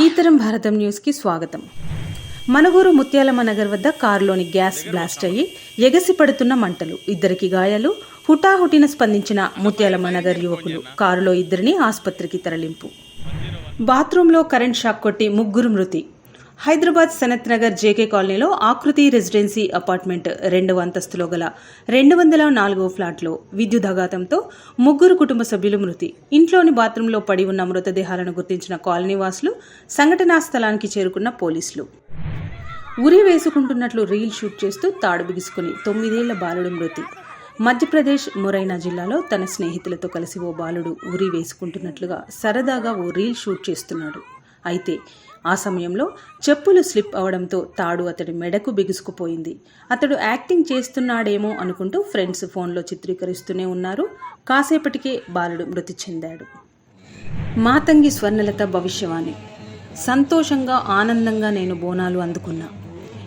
ఈతరం భారతం న్యూస్కి స్వాగతం. మనగూరు ముత్యాలమ్మ నగర్ వద్ద కారులోని గ్యాస్ బ్లాస్ట్ అయ్యి ఎగసి పడుతున్న మంటలు. ఇద్దరికి గాయాలు. హుటాహుటిన స్పందించిన ముత్యాలమ్మ నగర్ యువకులు. కారులో ఇద్దరిని ఆసుపత్రికి తరలింపు. బాత్రూంలో కరెంట్ షాక్ కొట్టి ముగ్గురు మృతి. హైదరాబాద్ సనత్ నగర్ జేకే కాలనీలో ఆకృతి రెసిడెన్సీ అపార్ట్మెంట్ రెండవ అంతస్తులో గల రెండు వందల నాలుగో ఫ్లాట్లో విద్యుదాఘాతంతో ముగ్గురు కుటుంబ సభ్యులు మృతి. ఇంట్లోని బాత్రూంలో పడి ఉన్న మృతదేహాలను గుర్తించిన కాలనీ వాసులు సంఘటనా స్థలానికి చేరుకున్న పోలీసులు. ఉరి వేసుకుంటున్నట్లు రీల్ షూట్ చేస్తూ తాడు బిగుసుకుని తొమ్మిదేళ్ళ బాలుడు మృతి. మధ్యప్రదేశ్ మొరైనా జిల్లాలో తన స్నేహితులతో కలిసి ఓ బాలుడు ఉరి వేసుకుంటున్నట్లుగా సరదాగా ఓ రీల్ షూట్ చేస్తున్నాడు. అయితే ఆ సమయంలో చెప్పులు స్లిప్ అవడంతో తాడు అతడి మెడకు బిగుసుకుపోయింది. అతడు యాక్టింగ్ చేస్తున్నాడేమో అనుకుంటూ ఫ్రెండ్స్ ఫోన్లో చిత్రీకరిస్తూనే ఉన్నారు. కాసేపటికే బాలుడు మృతి చెందాడు. మాతంగి స్వర్ణలత భవిష్యవాణి. సంతోషంగా ఆనందంగా నేను బోనాలు అందుకున్నా.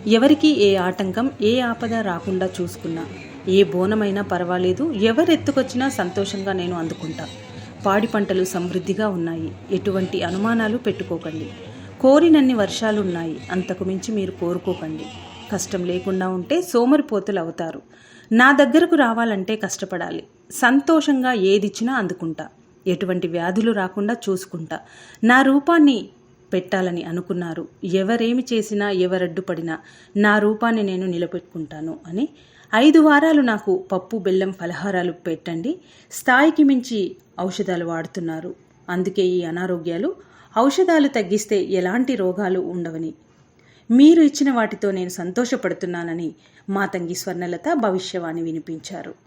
ఎవరికి ఏ ఆటంకం ఏ ఆపద రాకుండా చూసుకున్నా. ఏ బోనమైనా పర్వాలేదు. ఎవరెత్తుకొచ్చినా సంతోషంగా నేను అందుకుంటా. పాడి పంటలు సమృద్ధిగా ఉన్నాయి. ఎటువంటి అనుమానాలు పెట్టుకోకండి. కోరినన్ని వర్షాలున్నాయి. అంతకు మించి మీరు కోరుకోకండి. కష్టం లేకుండా ఉంటే సోమరిపోతులు అవుతారు. నా దగ్గరకు రావాలంటే కష్టపడాలి. సంతోషంగా ఏదిచ్చినా అందుకుంటా. ఎటువంటి వ్యాధులు రాకుండా చూసుకుంటా. నా రూపాన్ని పెట్టాలని అనుకున్నారు. ఎవరేమి చేసినా ఎవరడ్డుపడినా నా రూపాన్ని నేను నిలబెట్టుకుంటాను అని ఐదు వారాలు నాకు పప్పు బెల్లం పలహారాలు పెట్టండి. స్థాయికి మించి ఔషధాలు వాడుతున్నారు. అందుకే ఈ అనారోగ్యాలు ఔషధాలు తగ్గిస్తే ఎలాంటి రోగాలు ఉండవని. మీరు ఇచ్చిన వాటితో నేను సంతోషపడుతున్నానని మాతంగి స్వర్ణలత భవిష్యవాణి వినిపించారు.